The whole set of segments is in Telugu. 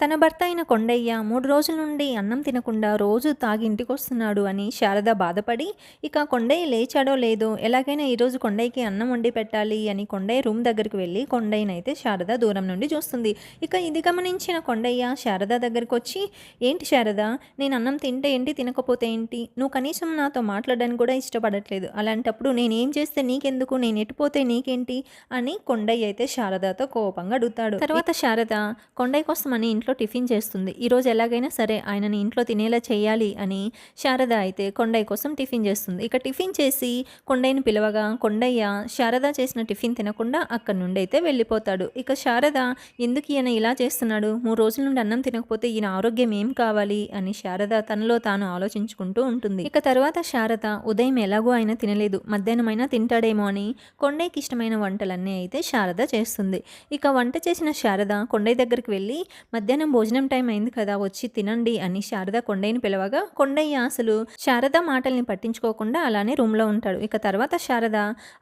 తన భర్త అయిన కొండయ్య మూడు రోజుల నుండి అన్నం తినకుండా రోజు తాగి ఇంటికి వస్తున్నాడు అని శారద బాధపడి ఇక కొండయ్య లేచాడో లేదో ఎలాగైనా ఈరోజు కొండయ్యకి అన్నం వండి పెట్టాలి అని కొండయ్య రూమ్ దగ్గరికి వెళ్ళి కొండయ్యనైతే శారద దూరం నుండి చూస్తుంది. ఇక ఇది గమనించిన కొండయ్య శారద దగ్గరికి వచ్చి ఏంటి శారద నేను అన్నం తింటే ఏంటి తినకపోతే ఏంటి? నువ్వు కనీసం నాతో మాట్లాడడానికి కూడా ఇష్టపడట్లేదు. అలాంటప్పుడు నేనేం చేస్తే నీకెందుకు? నేను ఎటుపోతే నీకేంటి? అని కొండయ్య అయితే శారదతో కోపంగా అడుగుతాడు. తర్వాత శారద కొండయ్య కోసమని ఇంట్లో టిఫిన్ చేస్తుంది. ఈరోజు ఎలాగైనా సరే ఆయనని ఇంట్లో తినేలా చేయాలి అని శారద అయితే కొండయ్య కోసం టిఫిన్ చేస్తుంది. ఇక టిఫిన్ చేసి కొండయ్యని పిలవగా కొండయ్య శారద చేసిన టిఫిన్ తినకుండా అక్కడి నుండి అయితే వెళ్ళిపోతాడు. ఇక శారద ఎందుకు ఈయన ఇలా చేస్తున్నాడు? మూడు రోజుల నుండి అన్నం తినకపోతే ఈయన ఆరోగ్యం ఏం కావాలి? అని శారద తనలో తాను ఆలోచించుకుంటూ ఉంటుంది. ఇక తర్వాత శారద ఉదయం ఎలాగో ఆయన తినలేదు. మధ్యాహ్నమైనా తింటాడేమో అని కొండయ్యకి ఇష్టమైన వంటలన్నీ అయితే శారద చేస్తుంది. ఇక వంట చేసిన శారద కొండయ్య దగ్గరికి వెళ్ళి మధ్యాహ్నం భోజనం టైం అయింది కదా వచ్చి తినండి అని శారద కొండయ్యని పిలవగా కొండయ్య అసలు శారద మాటల్ని పట్టించుకోకుండా అలానే రూమ్లో ఉంటాడు. ఇక తర్వాత శారద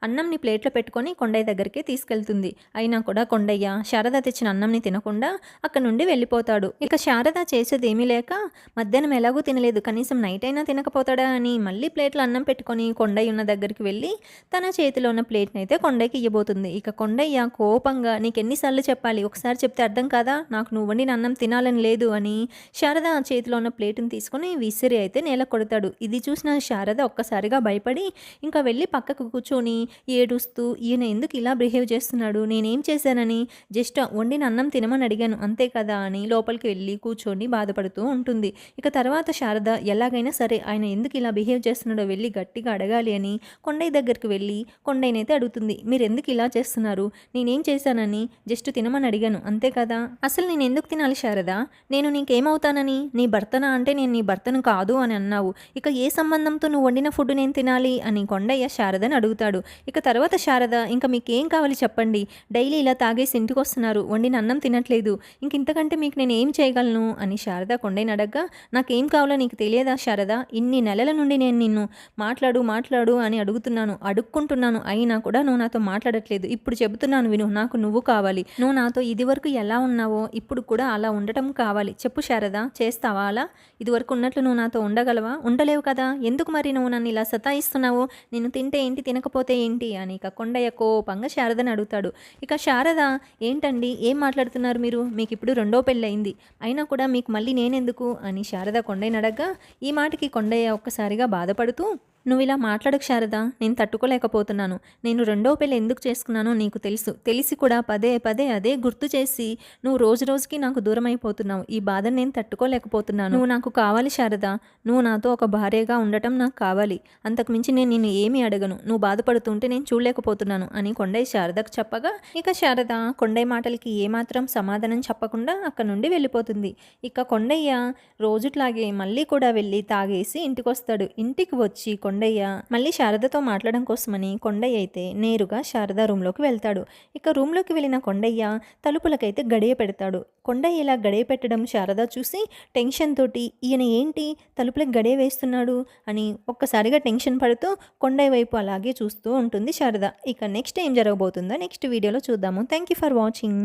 అన్నంని ప్లేట్లో పెట్టుకొని కొండయ్య దగ్గరికి తీసుకెళ్తుంది. అయినా కూడా కొండయ్య శారద తెచ్చిన అన్నంని తినకుండా అక్కడ నుండి వెళ్ళిపోతాడు. ఇక శారద చేసేది ఏమీ లేక మధ్యాహ్నం ఎలాగూ తినలేదు కనీసం నైట్ అయినా తినకపోతాడా అని మళ్ళీ ప్లేట్లో అన్నం పెట్టుకొని కొండయ్య ఉన్న దగ్గరికి వెళ్ళి తన చేతిలో ఉన్న ప్లేట్ని అయితే కొండయ్యకి ఇవ్వబోతుంది ఇక కొండయ్య కోపంగా నీకు ఎన్నిసార్లు చెప్పాలి? ఒకసారి చెప్తే అర్థం కాదా? నాకు నువ్వు వండిన అన్నం తినాలని లేదు అని శారద ఆ చేతిలో ఉన్న ప్లేటుని తీసుకొని విసిరి అయితే నేల కొడతాడు. ఇది చూసిన శారద ఒక్కసారిగా భయపడి ఇంకా వెళ్ళి పక్కకు కూర్చొని ఏడుస్తూ ఈయన ఎందుకు ఇలా బిహేవ్ చేస్తున్నాడు? నేనేం చేశానని? జస్ట్ వండిన అన్నం తినమని అడిగాను. అంతే కదా అని లోపలికి వెళ్ళి కూర్చొని బాధపడుతూ ఉంటుంది. ఇక తర్వాత శారద ఎలాగైనా సరే ఆయన ఎందుకు ఇలా బిహేవ్ చేస్తున్నాడో వెళ్ళి గట్టిగా అడగాలి అని కొండయ్య దగ్గరికి వెళ్ళి కొండయ్యనైతే అడుగుతుంది. మీరు ఎందుకు ఇలా చేస్తున్నారు? నేనేం చేశానని? జస్ట్ తినమని అడిగాను. అంతే కదా? అసలు నేను ఎందుకు తినాలి? శారదా నేను నీకేమవుతానని? నీ భర్తనా అంటే నేను నీ భర్తను కాదు అని అన్నావు. ఇక ఏ సంబంధంతో నువ్వు వండిన ఫుడ్ నేను తినాలి అని కొండయ్య శారదని అడుగుతాడు. ఇక తర్వాత శారద ఇంకా మీకేం కావాలి చెప్పండి. డైలీ ఇలా తాగేసి ఇంటికి వస్తున్నారు. వండిన అన్నం తినట్లేదు. ఇంక ఇంతకంటే మీకు నేను ఏం చేయగలను? అని శారద కొండయ్యని అడగ్గా నాకేం కావాలో నీకు తెలియదా శారద? ఇన్ని నెలల నుండి నేను నిన్ను మాట్లాడు మాట్లాడు అని అడుగుతున్నాను. అడుక్కుంటున్నాను. అయినా కూడా నువ్వు నాతో మాట్లాడట్లేదు. ఇప్పుడు చెబుతున్నాను విను. నాకు నువ్వు కావాలి. నువ్వు నాతో ఇదివరకు ఎలా ఉన్నావో ఇప్పుడు కూడా అలా అలా ఉండటం కావాలి. చెప్పు శారద చేస్తావా అలా? ఇదివరకు ఉన్నట్లు నువ్వు నాతో ఉండగలవా? ఉండలేవు కదా. ఎందుకు మరి నువ్వు నన్ను ఇలా సతాయిస్తున్నావు? నేను తింటే ఏంటి తినకపోతే ఏంటి అని ఇక కొండయ్య కోపంగా శారదని అడుగుతాడు. ఇక శారద ఏంటండి? ఏం మాట్లాడుతున్నారు మీరు? మీకు ఇప్పుడు రెండో పెళ్ళయింది. అయినా కూడా మీకు మళ్ళీ నేనెందుకు? అని శారద కొండయ్యని అడగ్గా ఈ మాటకి కొండయ్య ఒక్కసారిగా బాధపడుతూ నువ్వు ఇలా మాట్లాడకు శారద నేను తట్టుకోలేకపోతున్నాను. నేను రెండో పెళ్ళి ఎందుకు చేసుకున్నానో నీకు తెలుసు. తెలిసి కూడా పదే పదే అదే గుర్తు చేసి నువ్వు రోజు రోజుకి నాకు దూరం అయిపోతున్నావు ఈ బాధను నేను తట్టుకోలేకపోతున్నాను. నువ్వు నాకు కావాలి శారద. నువ్వు నాతో ఒక భార్యగా ఉండటం నాకు కావాలి. అంతకుమించి నేను నిన్ను ఏమీ అడగను. నువ్వు బాధపడుతుంటే నేను చూడలేకపోతున్నాను అని కొండయ్య శారదకు చెప్పగా ఇక శారద కొండయ్య మాటలకి ఏమాత్రం సమాధానం చెప్పకుండా అక్కడ నుండి వెళ్ళిపోతుంది. ఇక కొండయ్య రోజుట్లాగే మళ్ళీ కూడా వెళ్ళి తాగేసి ఇంటికి వస్తాడు ఇంటికి వచ్చి కొండ కొండయ్య మళ్ళీ శారదతో మాట్లాడడం కోసమని కొండయ్య అయితే నేరుగా శారద రూమ్లోకి వెళ్తాడు. ఇక రూమ్లోకి వెళ్ళిన కొండయ్య తలుపులకైతే గడియ పెడతాడు. కొండయ్య ఇలా గడియ పెట్టడం శారద చూసి టెన్షన్ తోటి ఈయన ఏంటి? తలుపులకు గడియ వేస్తున్నాడు? అని ఒక్కసారిగా టెన్షన్ పడుతూ కొండయ్య వైపు అలాగే చూస్తూ ఉంటుంది శారద. ఇక నెక్స్ట్ ఏం జరగబోతుందో నెక్స్ట్ వీడియోలో చూద్దాము. Thank you for watching